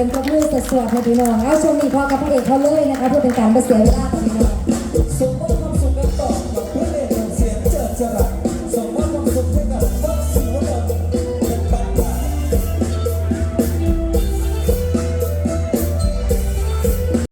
สียงปรบมือสดๆนห้พี่น้อง เอาชมมีพอกับพระเอกเขาเลยนะคะเพื่อเป็นการเสียเวลาพี่น้อง